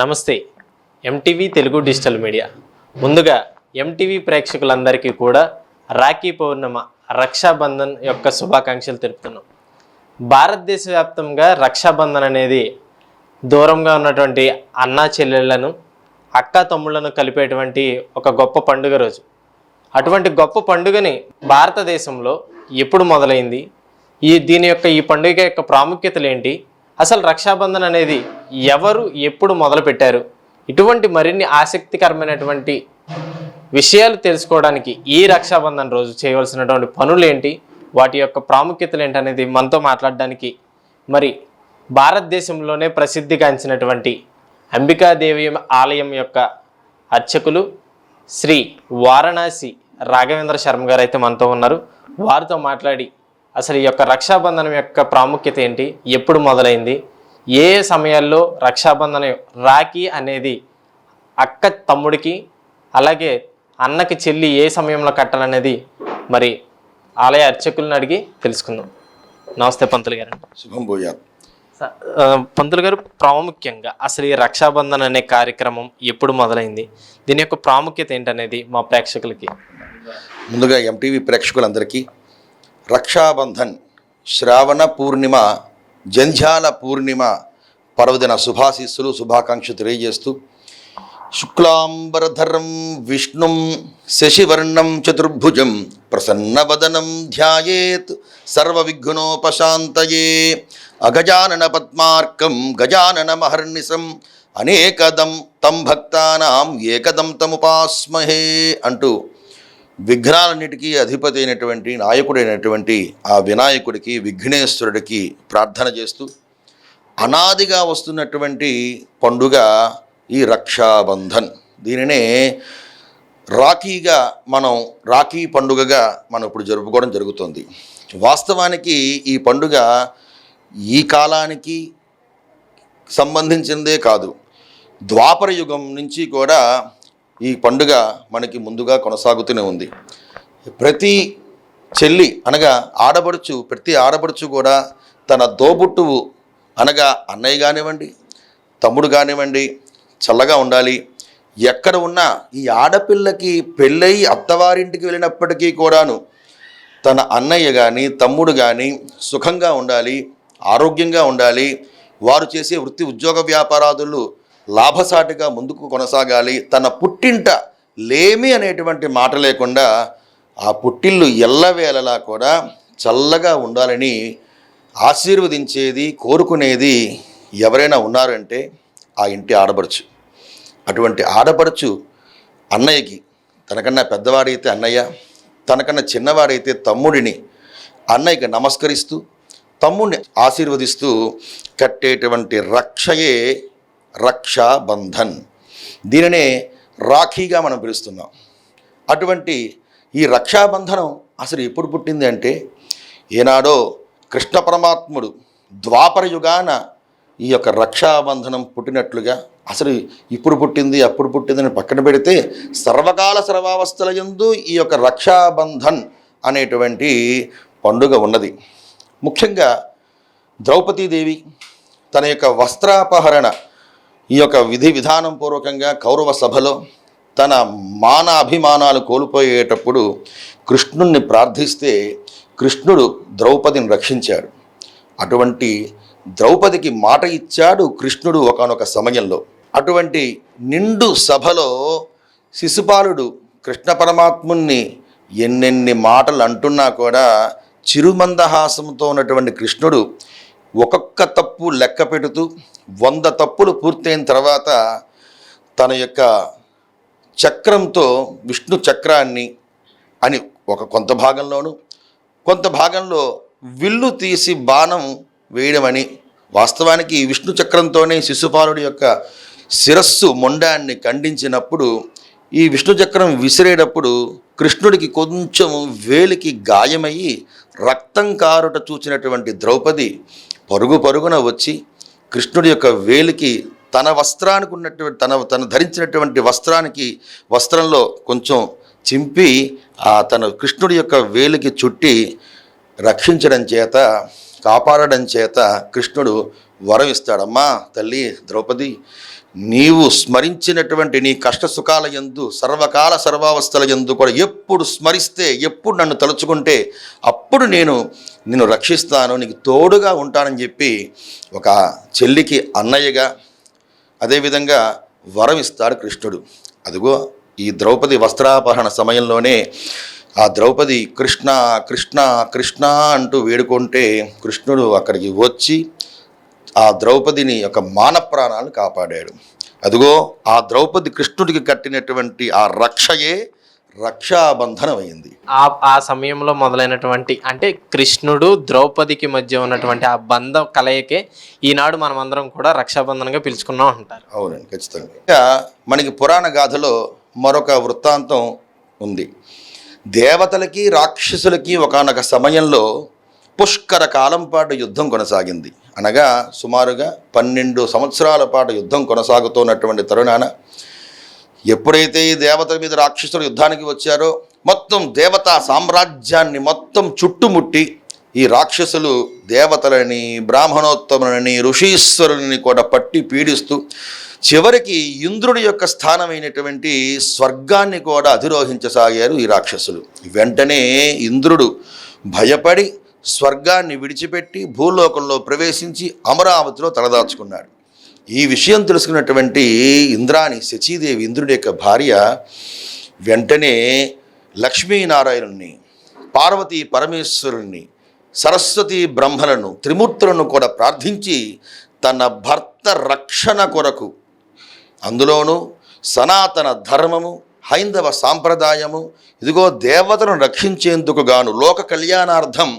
నమస్తే MTV Telugu digital media. ముందుగా MTV ప్రేక్షకులందరికీ కూడా రాఖీ పౌర్ణమ రక్షాబంధన్ యొక్క శుభాకాంక్షలు తెలుపుతున్నాం. భారతదేశ వ్యాప్తంగా రక్షాబంధన్ అనేది దూరంగా ఉన్నటువంటి అన్నా చెల్లెళ్ళను అక్క తమ్ముళ్ళను కలిపేటువంటి ఒక గొప్ప పండుగ రోజు. అటువంటి గొప్ప పండుగని భారతదేశంలో ఎప్పుడు మొదలైంది? ఈ దీని యొక్క ఈ పండుగ యొక్క ప్రాముఖ్యతలు ఏంటి? అసలు రక్షాబంధన్ అనేది ఎవరు ఎప్పుడు మొదలుపెట్టారు? ఇటువంటి మరిన్ని ఆసక్తికరమైనటువంటి విషయాలు తెలుసుకోవడానికి ఈ రక్షాబంధన్ రోజు చేయవలసినటువంటి పనులు ఏంటి వాటి యొక్క ప్రాముఖ్యతలు ఏంటి అనేది మనతో మాట్లాడడానికి మరి భారతదేశంలోనే ప్రసిద్ధిగాంచినటువంటి అంబికాదేవి ఆలయం యొక్క అర్చకులు శ్రీ వారణాసి రాఘవేంద్ర శర్మ గారు అయితే మనతో ఉన్నారు. వారితో మాట్లాడి అసలు ఈ యొక్క రక్షాబంధనం యొక్క ప్రాముఖ్యత ఏంటి? ఎప్పుడు మొదలైంది? ఏ సమయాల్లో రక్షాబంధనం రాఖీ అనేది అక్క తమ్ముడికి అలాగే అన్నకి చెల్లి ఏ సమయంలో కట్టాలనేది మరి ఆలయ అర్చకులను అడిగి తెలుసుకుందాం. నమస్తే పంతులు గారు. శుభం ఆ, పంతులు గారు ప్రాముఖ్యంగా అసలు ఈ రక్షాబంధన్ అనే కార్యక్రమం ఎప్పుడు మొదలైంది? దీని యొక్క ప్రాముఖ్యత ఏంటనేది మా ప్రేక్షకులకి? ముందుగా ఎంటీవీ ప్రేక్షకులందరికీ రక్షాబంధన్ శ్రావణ పూర్ణిమ జంధ్యాల పూర్ణిమ పర్వదిన శుభాశీస్సులు శుభాకాంక్షలు తెలియజేస్తూ శుక్లాంబరధరం విష్ణుం శశివర్ణం చతుర్భుజం ప్రసన్నవదనం ధ్యాయేత్ సర్వవిఘ్నోపశాంతయే. అగజానన పద్మార్కం గజానన మహర్నిశం అనేకదం తం భక్తానాం ఏకదం తముపాస్మహే అంటూ విఘ్నాలన్నిటికీ అధిపతి అయినటువంటి నాయకుడైనటువంటి ఆ వినాయకుడికి విఘ్నేశ్వరుడికి ప్రార్థన చేస్తూ అనాదిగా వస్తున్నటువంటి పండుగ ఈ రక్షాబంధన్. దీనినే రాఖీగా మనం రాఖీ పండుగగా మనం ఇప్పుడు జరుపుకోవడం జరుగుతుంది. వాస్తవానికి ఈ పండుగ ఈ కాలానికి సంబంధించిందే కాదు. ద్వాపర యుగం నుంచి కూడా ఈ పండుగ మనకి ముందుగా కొనసాగుతూనే ఉంది. ప్రతి చెల్లి అనగా ఆడబడుచు ప్రతి ఆడబడుచు కూడా తన దోబుట్టువు అనగా అన్నయ్య కానివ్వండి తమ్ముడు కానివ్వండి చల్లగా ఉండాలి. ఎక్కడ ఉన్నా ఈ ఆడపిల్లకి పెళ్ళై అత్తవారింటికి వెళ్ళినప్పటికీ కూడాను తన అన్నయ్య కానీ తమ్ముడు కానీ సుఖంగా ఉండాలి ఆరోగ్యంగా ఉండాలి. వారు చేసే వృత్తి ఉద్యోగ వ్యాపారాదులు లాభసాటిగా ముందుకు కొనసాగాలి. తన పుట్టింట లేమి అనేటువంటి మాట లేకుండా ఆ పుట్టిల్లు ఎల్లవేళలా కూడా చల్లగా ఉండాలని ఆశీర్వదించేది కోరుకునేది ఎవరైనా ఉన్నారంటే ఆ ఇంటి ఆడపడుచు. అటువంటి ఆడపడుచు అన్నయ్యకి తనకన్నా పెద్దవాడైతే అన్నయ్య తనకన్నా చిన్నవాడైతే తమ్ముడిని అన్నయ్యకి నమస్కరిస్తూ తమ్ముడిని ఆశీర్వదిస్తూ కట్టేటువంటి రక్షయే రక్షాబంధన్. దీనినే రాఖీగా మనం పిలుస్తున్నాం. అటువంటి ఈ రక్షాబంధనం అసలు ఎప్పుడు పుట్టింది అంటే ఏనాడో కృష్ణ పరమాత్ముడు ద్వాపర యుగాన ఈ యొక్క రక్షాబంధనం పుట్టినట్లుగా అసలు ఇప్పుడు పుట్టింది అప్పుడు పుట్టిందని పక్కన పెడితే సర్వకాల సర్వావస్థల యందు ఈ యొక్క రక్షాబంధన్ అనేటువంటి పండుగ ఉన్నది. ముఖ్యంగా ద్రౌపదీదేవి తన యొక్క వస్త్రాపహరణ ఈ యొక్క విధి విధానం పూర్వకంగా కౌరవ సభలో తన మాన అభిమానాలు కోల్పోయేటప్పుడు కృష్ణుణ్ణి ప్రార్థిస్తే కృష్ణుడు ద్రౌపదిని రక్షించాడు. అటువంటి ద్రౌపదికి మాట ఇచ్చాడు కృష్ణుడు ఒకనొక సమయంలో. అటువంటి నిండు సభలో శిశుపాలుడు కృష్ణ పరమాత్ముణ్ణి ఎన్నెన్ని మాటలు అంటున్నా కూడా చిరుమందహాసంతో ఉన్నటువంటి కృష్ణుడు ఒక్కొక్క తప్పు లెక్క పెడుతూ వంద తప్పులు పూర్తయిన తర్వాత తన యొక్క చక్రంతో విష్ణు చక్రాన్ని అని ఒక కొంత భాగంలోను కొంత భాగంలో విల్లు తీసి బాణం వేయడమని వాస్తవానికి ఈ విష్ణు చక్రంతోనే శిశుపాలుడి యొక్క శిరస్సు మొండాన్ని ఖండించినప్పుడు ఈ విష్ణు చక్రం విసిరేటప్పుడు కృష్ణుడికి కొంచెం వేలికి గాయమయ్యి రక్తం కారుట చూచినటువంటి ద్రౌపది పరుగు పరుగున వచ్చి కృష్ణుడి యొక్క వేలికి తన వస్త్రానికి ఉన్నటువంటి తన తను ధరించినటువంటి వస్త్రానికి వస్త్రంలో కొంచెం చింపి ఆ తన కృష్ణుడి యొక్క వేలికి చుట్టి రక్షించడం చేత కాపాడడం చేత కృష్ణుడు వరం ఇస్తాడమ్మా తల్లి ద్రౌపది నీవు స్మరించినటువంటి నీ కష్ట సుఖాల యందు సర్వకాల సర్వావస్థల యందు కూడా ఎప్పుడు స్మరిస్తే ఎప్పుడు నన్ను తలుచుకుంటే అప్పుడు నేను నిన్ను రక్షిస్తాను నీకు తోడుగా ఉంటానని చెప్పి ఒక చెల్లికి అన్నయ్యగా అదేవిధంగా వరం ఇస్తాడు కృష్ణుడు. అదిగో ఈ ద్రౌపది వస్త్రాపహరణ సమయంలోనే ఆ ద్రౌపది కృష్ణ కృష్ణ కృష్ణ అంటూ వేడుకుంటే కృష్ణుడు అక్కడికి వచ్చి ఆ ద్రౌపదిని యొక్క మాన ప్రాణాలను కాపాడాడు. అదిగో ఆ ద్రౌపది కృష్ణుడికి కట్టినటువంటి ఆ రక్షయే రక్షాబంధనం అయింది ఆ ఆ సమయంలో మొదలైనటువంటి అంటే కృష్ణుడు ద్రౌపదికి మధ్య ఉన్నటువంటి ఆ బంధ కలయికే ఈనాడు మనం అందరం కూడా రక్షాబంధనంగా పిలుచుకున్నాం అంటారు. అవునండి ఖచ్చితంగా. ఇంకా మనకి పురాణ గాథలో మరొక వృత్తాంతం ఉంది. దేవతలకి రాక్షసులకి ఒకానొక సమయంలో పుష్కర కాలం పాటు యుద్ధం కొనసాగింది. అనగా సుమారుగా పన్నెండు సంవత్సరాల పాటు యుద్ధం కొనసాగుతున్నటువంటి తరుణాన ఎప్పుడైతే ఈ దేవతల మీద రాక్షసులు యుద్ధానికి వచ్చారో మొత్తం దేవతా సామ్రాజ్యాన్ని మొత్తం చుట్టుముట్టి ఈ రాక్షసులు దేవతలని బ్రాహ్మణోత్తములని ఋషీశ్వరుని కూడా పట్టి పీడిస్తూ చివరికి ఇంద్రుడి యొక్క స్థానమైనటువంటి స్వర్గాన్ని కూడా అధిరోహించసాగారు ఈ రాక్షసులు. వెంటనే ఇంద్రుడు భయపడి స్వర్గాన్ని విడిచిపెట్టి భూలోకంలో ప్రవేశించి అమరావతిలో తలదాచుకున్నాడు. ఈ విషయం తెలుసుకున్నటువంటి ఇంద్రాణి శచీదేవి ఇంద్రుడి యొక్క భార్య వెంటనే లక్ష్మీనారాయణుని పార్వతీ పరమేశ్వరుణ్ణి సరస్వతి బ్రహ్మలను త్రిమూర్తులను కూడా ప్రార్థించి తన భర్త రక్షణ కొరకు అందులోనూ సనాతన ధర్మము హైందవ సాంప్రదాయము ఇదిగో దేవతను రక్షించేందుకు గాను లోక కళ్యాణార్థం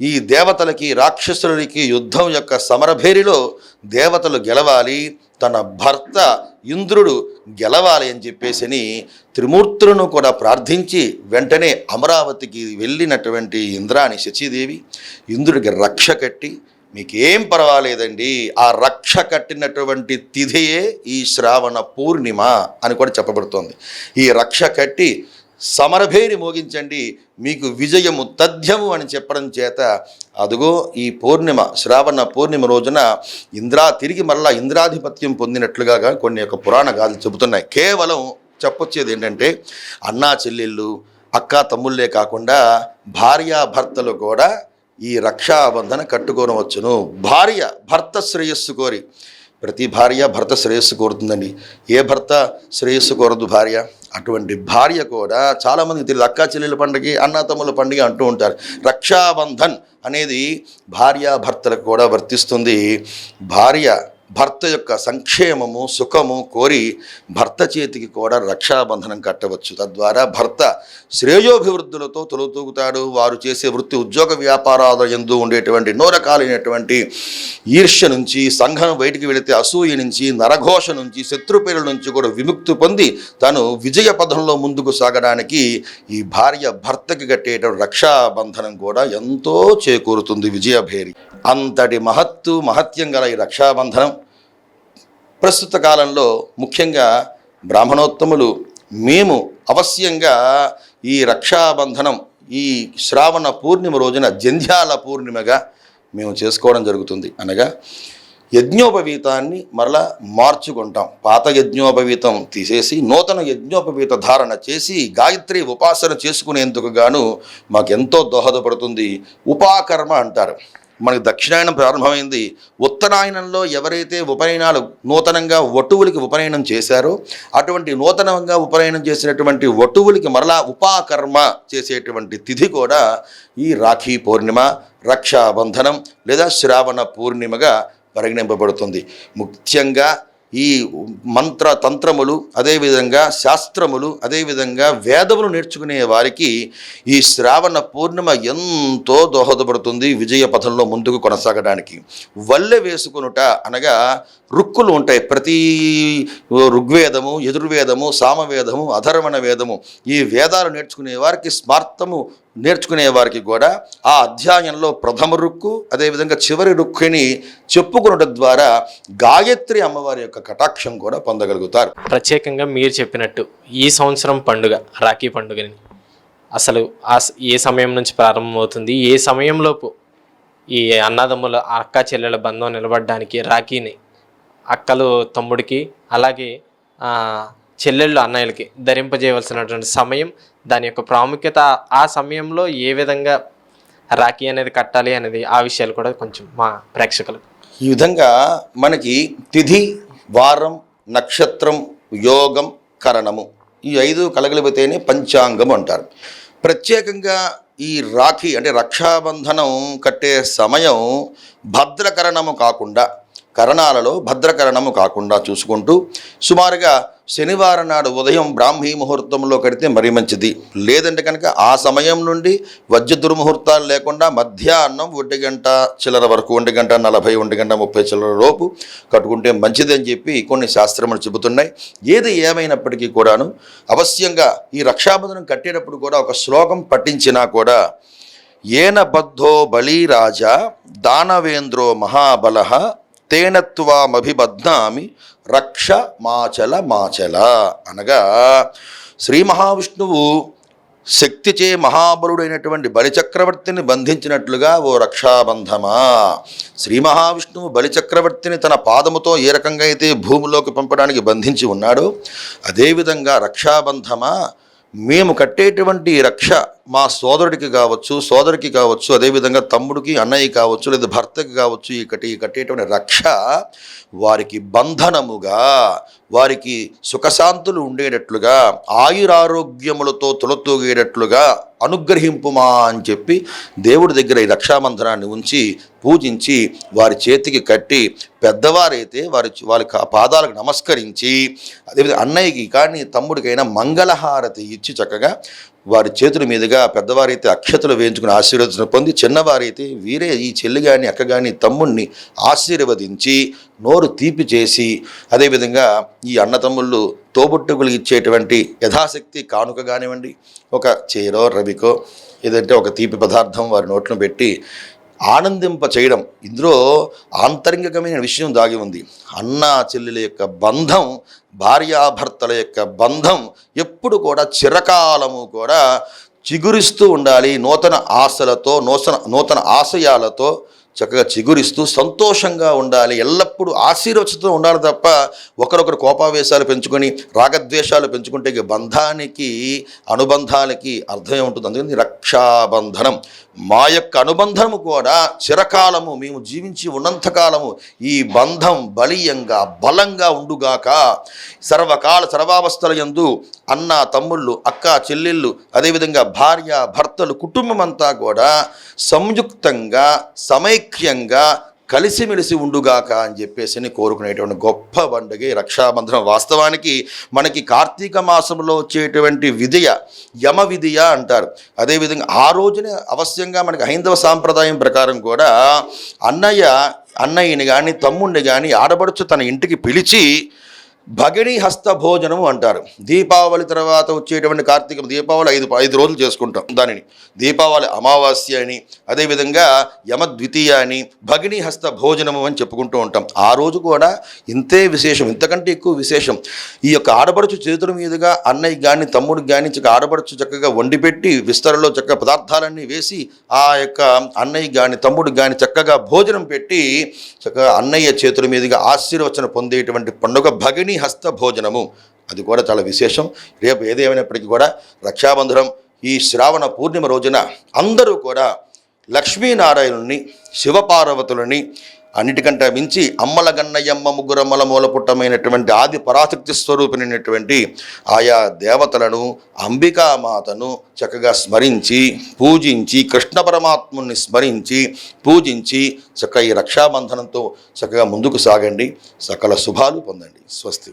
ఈ దేవతలకి రాక్షసులకి యుద్ధం యొక్క సమరభేరిలో దేవతలు గెలవాలి తన భర్త ఇంద్రుడు గెలవాలి అని చెప్పేసి త్రిమూర్తులను కూడా ప్రార్థించి వెంటనే అమరావతికి వెళ్ళినటువంటి ఇంద్రాని శచీదేవి ఇంద్రుడికి రక్ష కట్టి మీకేం పర్వాలేదండి ఆ రక్ష కట్టినటువంటి తిథియే ఈ శ్రావణ పూర్ణిమ అని కూడా చెప్పబడుతోంది. ఈ రక్ష కట్టి సమరభేరి మోగించండి మీకు విజయము తథ్యము అని చెప్పడం చేత అదుగో ఈ పూర్ణిమ శ్రావణ పూర్ణిమ రోజున ఇంద్రా తిరిగి మరలా ఇంద్రాధిపత్యం పొందినట్లుగా కొన్ని యొక్క పురాణ గాథలు చెబుతున్నాయి. కేవలం చెప్పొచ్చేది ఏంటంటే అన్నా చెల్లెళ్ళు అక్క తమ్ముళ్ళే కాకుండా భార్యాభర్తలు కూడా ఈ రక్షాబంధన కట్టుకోనవచ్చును. భార్య భర్త శ్రేయస్సు కోరి. ప్రతి భార్య భర్త శ్రేయస్సు కోరుతుందండి. ఏ భర్త శ్రేయస్సు కోరదు భార్య? అటువంటి భార్య కూడా చాలామందికి తెలియదు అక్కా చెల్లెల పండుగ అన్నతమ్ముల పండుగ అంటూ ఉంటారు. రక్షాబంధన్ అనేది భార్య భర్తలకు కూడా వర్తిస్తుంది. భార్య భర్త యొక్క సంక్షేమము సుఖము కోరి భర్త చేతికి కూడా రక్షాబంధనం కట్టవచ్చు. తద్వారా భర్త శ్రేయోభివృద్ధులతో తొలుతూగుతాడు. వారు చేసే వృత్తి ఉద్యోగ వ్యాపారాల ఎందు ఉండేటువంటి ఎన్నో రకాలైనటువంటి ఈర్ష్య నుంచి సంఘం బయటికి వెళితే అసూయ నుంచి నరఘోష నుంచి శత్రుపేరుల నుంచి కూడా విముక్తి పొంది తను విజయ పథంలో ముందుకు సాగడానికి ఈ భార్య భర్తకి కట్టేటువంటి రక్షాబంధనం కూడా ఎంతో చేకూరుతుంది విజయభేరి. అంతటి మహత్తు మహత్యం గల ఈ రక్షాబంధనం ప్రస్తుత కాలంలో ముఖ్యంగా బ్రాహ్మణోత్తములు మేము అవశ్యంగా ఈ రక్షాబంధనం ఈ శ్రావణ పూర్ణిమ రోజున జంధ్యాల పూర్ణిమగా మేము చేసుకోవడం జరుగుతుంది. అనగా యజ్ఞోపవీతాన్ని మరలా మార్చుకుంటాం. పాత యజ్ఞోపవీతం తీసేసి నూతన యజ్ఞోపవీత ధారణ చేసి గాయత్రి ఉపాసన చేసుకునేందుకు గాను మాకెంతో దోహదపడుతుంది. ఉపాకర్మ అంటారు. మనకి దక్షిణాయనం ప్రారంభమైంది. ఉత్తరాయణంలో ఎవరైతే ఉపనయనాలు నూతనంగా వటువులకి ఉపనయనం చేశారో అటువంటి నూతనంగా ఉపనయనం చేసినటువంటి వటువులకి మరలా ఉపాకర్మ చేసేటువంటి తిథి కూడా ఈ రాఖీ పూర్ణిమ రక్షాబంధనం లేదా శ్రావణ పూర్ణిమగా పరిగణింపబడుతుంది. ముఖ్యంగా ఈ మంత్ర తంత్రములు అదేవిధంగా శాస్త్రములు అదేవిధంగా వేదములు నేర్చుకునే వారికి ఈ శ్రావణ పూర్ణిమ ఎంతో దోహదపడుతుంది విజయ పథంలో ముందుకు కొనసాగడానికి. వల్లె వేసుకునుట అనగా రుక్కులు ఉంటాయి. ప్రతి ఋగ్వేదము ఎదుర్వేదము సామవేదము అధర్వణ వేదము ఈ వేదాలు నేర్చుకునే వారికి స్మార్థము నేర్చుకునే వారికి కూడా ఆ అధ్యాయంలో ప్రథమ రుక్కు అదేవిధంగా చివరి రుక్కుని చెప్పుకునడం ద్వారా గాయత్రి అమ్మవారి యొక్క కటాక్షం కూడా పొందగలుగుతారు. ప్రత్యేకంగా మీరు చెప్పినట్టు ఈ సంవత్సరం పండుగ రాఖీ పండుగని. అసలు ఆ ఏ సమయం నుంచి ప్రారంభమవుతుంది? ఏ సమయంలోపు ఈ అన్నదమ్ముల అక్క చెల్లెల బంధం నిలబడడానికి రాఖీని అక్కలు తమ్ముడికి అలాగే చెల్లెళ్ళు అన్నయ్యలకి ధరింపజేయవలసినటువంటి సమయం దాని యొక్క ప్రాముఖ్యత ఆ సమయంలో ఏ విధంగా రాఖీ అనేది కట్టాలి అనేది ఆ విషయాలు కూడా కొంచెం మా ప్రేక్షకులకు. ఈ విధంగా మనకి తిథి వారం నక్షత్రం యోగం కరణము ఈ ఐదు కలగలిపితేనే పంచాంగం అంటారు. ప్రత్యేకంగా ఈ రాఖీ అంటే రక్షాబంధనం కట్టే సమయం భద్రకరణము కాకుండా కరణాలలో భద్రకరణము కాకుండా చూసుకుంటూ సుమారుగా శనివారం నాడు ఉదయం బ్రాహ్మీ ముహూర్తంలో కడితే మరీ మంచిది. లేదంటే కనుక ఆ సమయం నుండి వజ్ర దుర్ముహూర్తాలు లేకుండా మధ్యాహ్నం ఒంటి గంట చిల్లర వరకు ఒంటి గంట నలభై ఒంటి గంట ముప్పై చిల్లర లోపు కట్టుకుంటే మంచిది అని చెప్పి కొన్ని శాస్త్రములు చెబుతున్నాయి. ఏది ఏమైనప్పటికీ కూడాను అవశ్యంగా ఈ రక్షాబంధనం కట్టేటప్పుడు కూడా ఒక శ్లోకం పఠించినా కూడా ఏన బద్ధో బలీరాజా దానవేంద్రో మహాబల తేనత్వామభిబధ్నామి రక్ష మాచల మాచల అనగా శ్రీ మహావిష్ణువు శక్తిచే మహాబలుడైనటువంటి బలిచక్రవర్తిని బంధించినట్లుగా ఓ రక్షాబంధమా. శ్రీ మహావిష్ణువు బలిచక్రవర్తిని తన పాదముతో ఏ రకంగా అయితే భూమిలోకి పంపడానికి బంధించి ఉన్నాడో అదేవిధంగా రక్షాబంధమా. మేము కట్టేటువంటి రక్ష మా సోదరుడికి కావచ్చు సోదరికి కావచ్చు అదేవిధంగా తమ్ముడికి అన్నయ్య కావచ్చు లేదా భర్తకి కావచ్చు ఈ కట్టి కట్టేటువంటి రక్ష వారికి బంధనముగా వారికి సుఖశాంతులు ఉండేటట్లుగా ఆయురారోగ్యములతో తులతూగేటట్లుగా అనుగ్రహింపుమా అని చెప్పి దేవుడి దగ్గర ఈ రక్షాబంధనాన్ని ఉంచి పూజించి వారి చేతికి కట్టి పెద్దవారైతే వారి వాళ్ళ పాదాలకు నమస్కరించి అదేవిధంగా అన్నయ్యకి కానీ తమ్ముడికైనా మంగళహారతి ఇచ్చి చక్కగా వారి చేతుల మీదుగా పెద్దవారైతే అక్షతలు వేయించుకుని ఆశీర్వచన పొంది చిన్నవారైతే వీరే ఈ చెల్లి కానీ అక్క కానీ తమ్ముణ్ణి ఆశీర్వదించి నోరు తీపి చేసి అదేవిధంగా ఈ అన్నతమ్ముళ్ళు తోబుట్టుకులు ఇచ్చేటువంటి యథాశక్తి కానుక కానివ్వండి. ఒక చీరో రవికో ఏదంటే ఒక తీపి పదార్థం వారి నోట్లో పెట్టి ఆనందింప చేయడం ఇందులో ఆంతరంగికమైన విషయం దాగి ఉంది. అన్న చెల్లెల యొక్క బంధం భార్యాభర్తల యొక్క బంధం ఎప్పుడు కూడా చిరకాలము కూడా చిగురిస్తూ ఉండాలి. నూతన ఆశలతో నూతన నూతన ఆశయాలతో చక్కగా చిగురిస్తూ సంతోషంగా ఉండాలి. ఎల్లప్పుడూ ఆశీర్వచతో ఉండాలి తప్ప ఒకరొకరు కోపావేశాలు పెంచుకొని రాగద్వేషాలు పెంచుకుంటే ఇక బంధానికి అనుబంధాలకి అర్థం ఉంటుంది. అందుకని రక్షాబంధనం. మా యొక్క అనుబంధము కూడా చిరకాలము మేము జీవించి ఉన్నంతకాలము ఈ బంధం బలీయంగా బలంగా ఉండుగాక సర్వకాల సర్వావస్థల యందు అన్న తమ్ముళ్ళు అక్క చెల్లెళ్ళు అదేవిధంగా భార్య భర్తలు కుటుంబం అంతా కూడా సంయుక్తంగా ఐక్యంగా కలిసిమెలిసి ఉండుగాక అని చెప్పేసి కోరుకునేటువంటి గొప్ప పండుగ రక్షాబంధనం. వాస్తవానికి మనకి కార్తీక మాసంలో వచ్చేటువంటి విధియ యమ విధియ అంటారు. అదేవిధంగా ఆ రోజునే అవశ్యంగా మనకి హైందవ సాంప్రదాయం ప్రకారం కూడా అన్నయ్య అన్నయ్యని కానీ తమ్ముడిని కానీ ఆడబడుచు తన ఇంటికి పిలిచి భగిడి హస్త భోజనము అంటారు. దీపావళి తర్వాత వచ్చేటువంటి కార్తీక దీపావళి ఐదు ఐదు రోజులు చేసుకుంటాం దానిని. దీపావళి అమావాస్య అని అదేవిధంగా యమద్వితీయ అని భగిని హస్త భోజనము అని చెప్పుకుంటూ ఉంటాం. ఆ రోజు కూడా ఇంతే విశేషం ఇంతకంటే ఎక్కువ విశేషం. ఈ యొక్క ఆడపడుచు చేతుల మీదుగా అన్నయ్య కానీ తమ్ముడికి కానీ చక్కగా ఆడపడుచు చక్కగా వండి పెట్టి విస్తరలో చక్కగా పదార్థాలన్నీ వేసి ఆ యొక్క అన్నయ్య కానీ తమ్ముడికి కానీ చక్కగా భోజనం పెట్టి చక్కగా అన్నయ్య చేతుల మీదుగా ఆశీర్వచన పొందేటువంటి పండుగ భగిని హస్త భోజనము అది కూడా చాలా విశేషం. రేపు ఏదేమైనప్పటికీ కూడా రక్షాబంధనం ఈ శ్రావణ పూర్ణిమ రోజున అందరూ కూడా లక్ష్మీనారాయణుని శివపార్వతులని అన్నిటికంటే మించి అమ్మల గన్నయ్యమ్మ ముగ్గురమ్మల మూలపుట్టమైనటువంటి ఆది పరాశక్తి స్వరూపినటువంటి ఆయా దేవతలను అంబికామాతను చక్కగా స్మరించి పూజించి కృష్ణ పరమాత్ముని స్మరించి పూజించి చక్కగా ఈ రక్షాబంధనంతో చక్కగా ముందుకు సాగండి. సకల శుభాలు పొందండి. స్వస్తి.